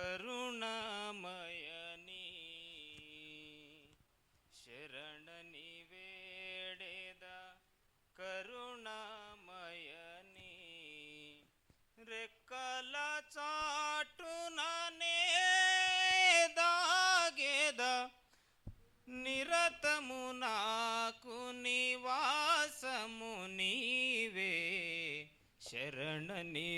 करुणामयनी शरणनि वेडेद करुणामयनी रेकला चाटुनाने दागेद निरतमुनाकुनिवासमुनिवे शरणनिवेडेद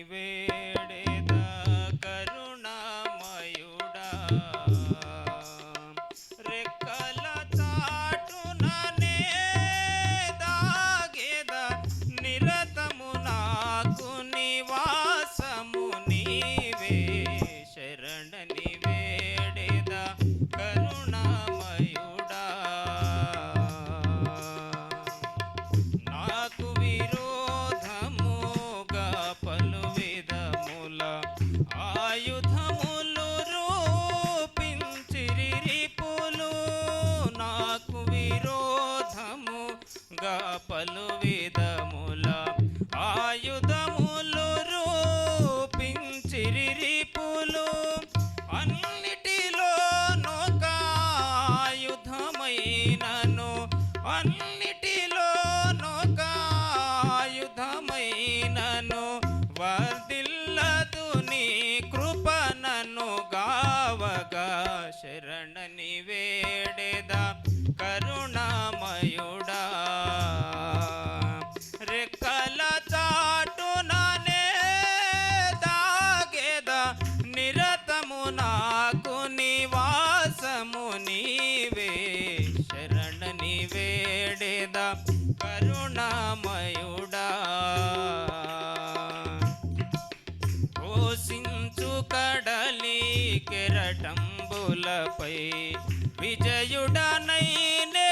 కెరటంబులపై విజయుడనైనే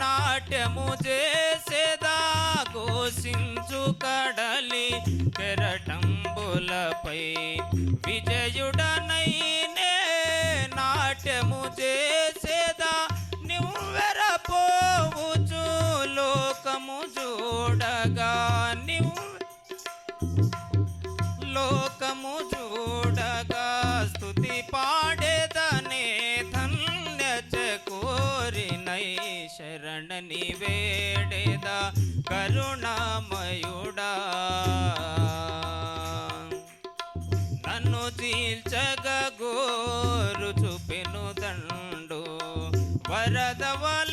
నాట్యము చేసేదా? ఘోషించు కడలి కెరటంబులపై. విజయుడనైనే నాట్యము చేసేదా? నివ్వెర పోవుచు లోకము చూడగా వేడేద కరుణామయుడా. నన్ను చీల్చగ గోరు చూపెను దండు వరదవల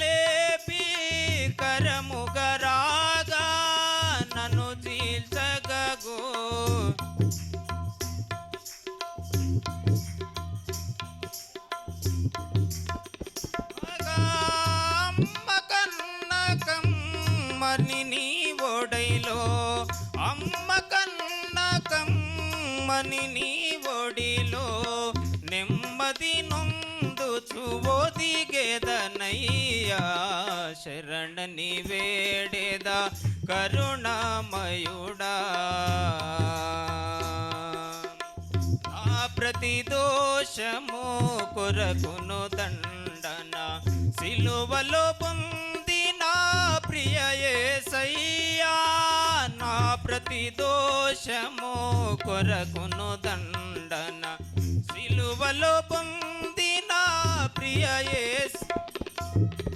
ఒదిగేదనయ్యా శరణ నివేడేద కరుణామయుడా నా ప్రతి దోషము కొరకును దండన సిలువలో పొంది నా ప్రియ యేసయ్యా నా ప్రతి దోషము కొరకును దండన సిలువలో పొందిన ప్రియ Thank you.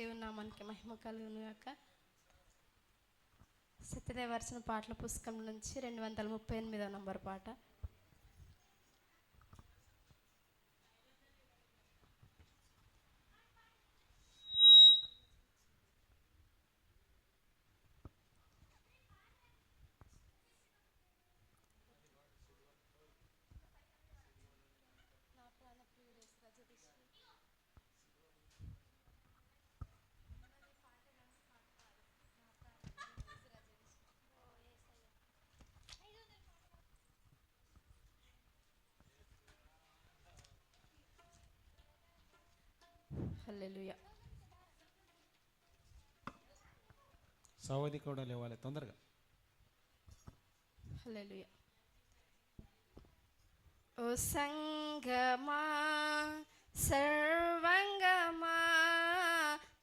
దేవుని నామానికి మహిమ కలుగును గాక సత్యదేవర్సిన పాటల పుస్తకం నుంచి రెండు వందల ముప్పై ఎనిమిదో నంబర్ పాట. హల్లెలూయా. సౌది కూడా లేవాలి తొందరగా. హల్లెలూయా. ఓ సంగమా సర్వంగమా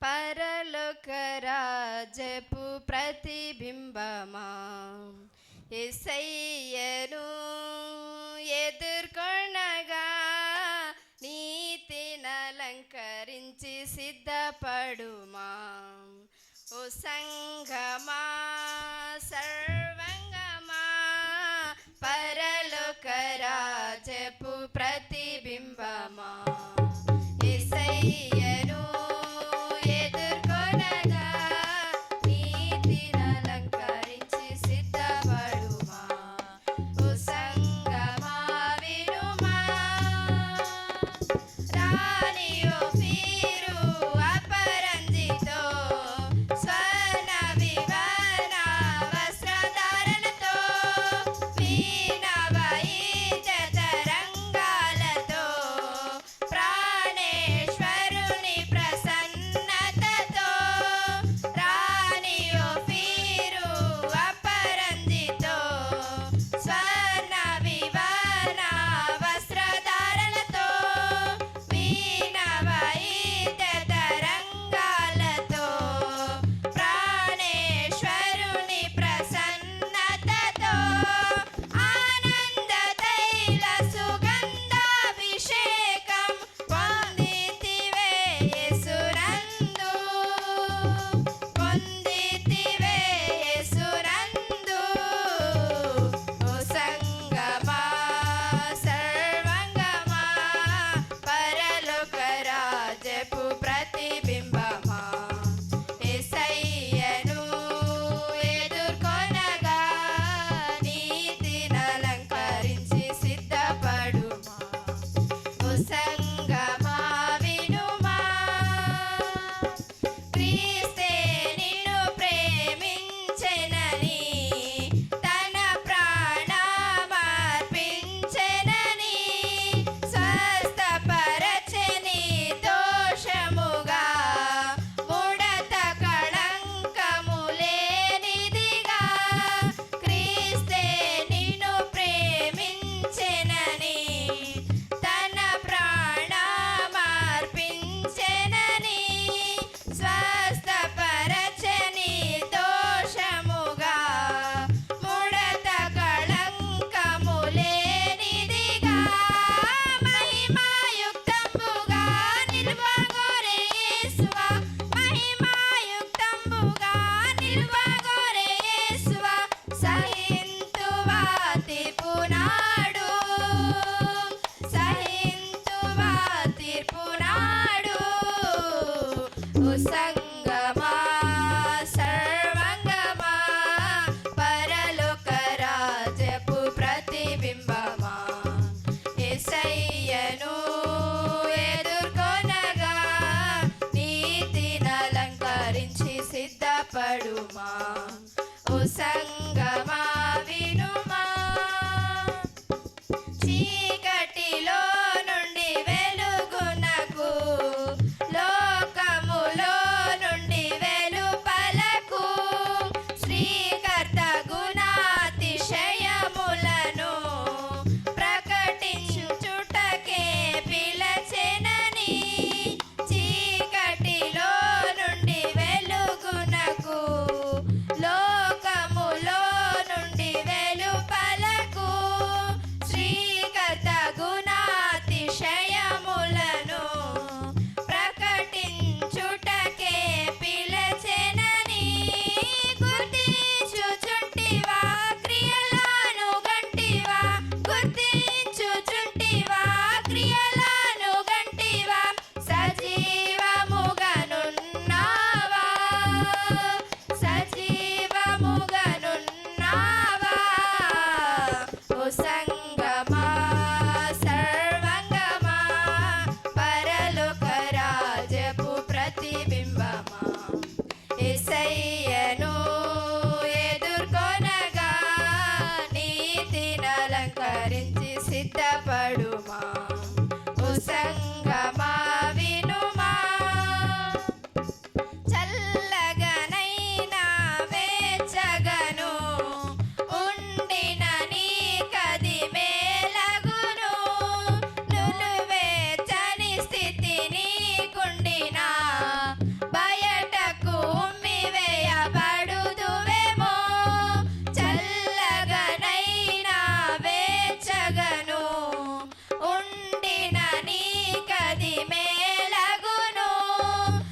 పరలోక ప్రతిబింబమా. ఎసయ్యను సంగమా సర్వంగమా పరలోక రాజపు ప్రతిబింబమా. ఇసయ్య Gabá.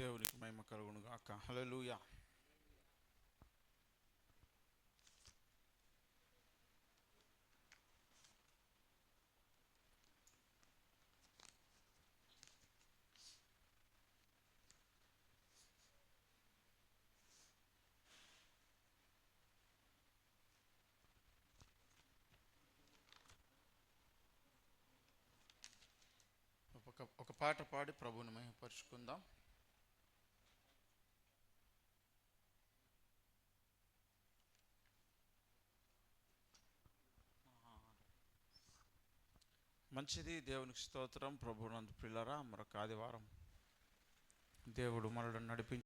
దేవునికి మహిమ కలుగును గాక హలలుయా ఒక పాట పాడి ప్రభుని మహిమపరుచుకుందాం. మంచిది. దేవునికి స్తోత్రం. ప్రభునందు పిల్లరా మరొక ఆదివారం దేవుడు మనలను నడిపించి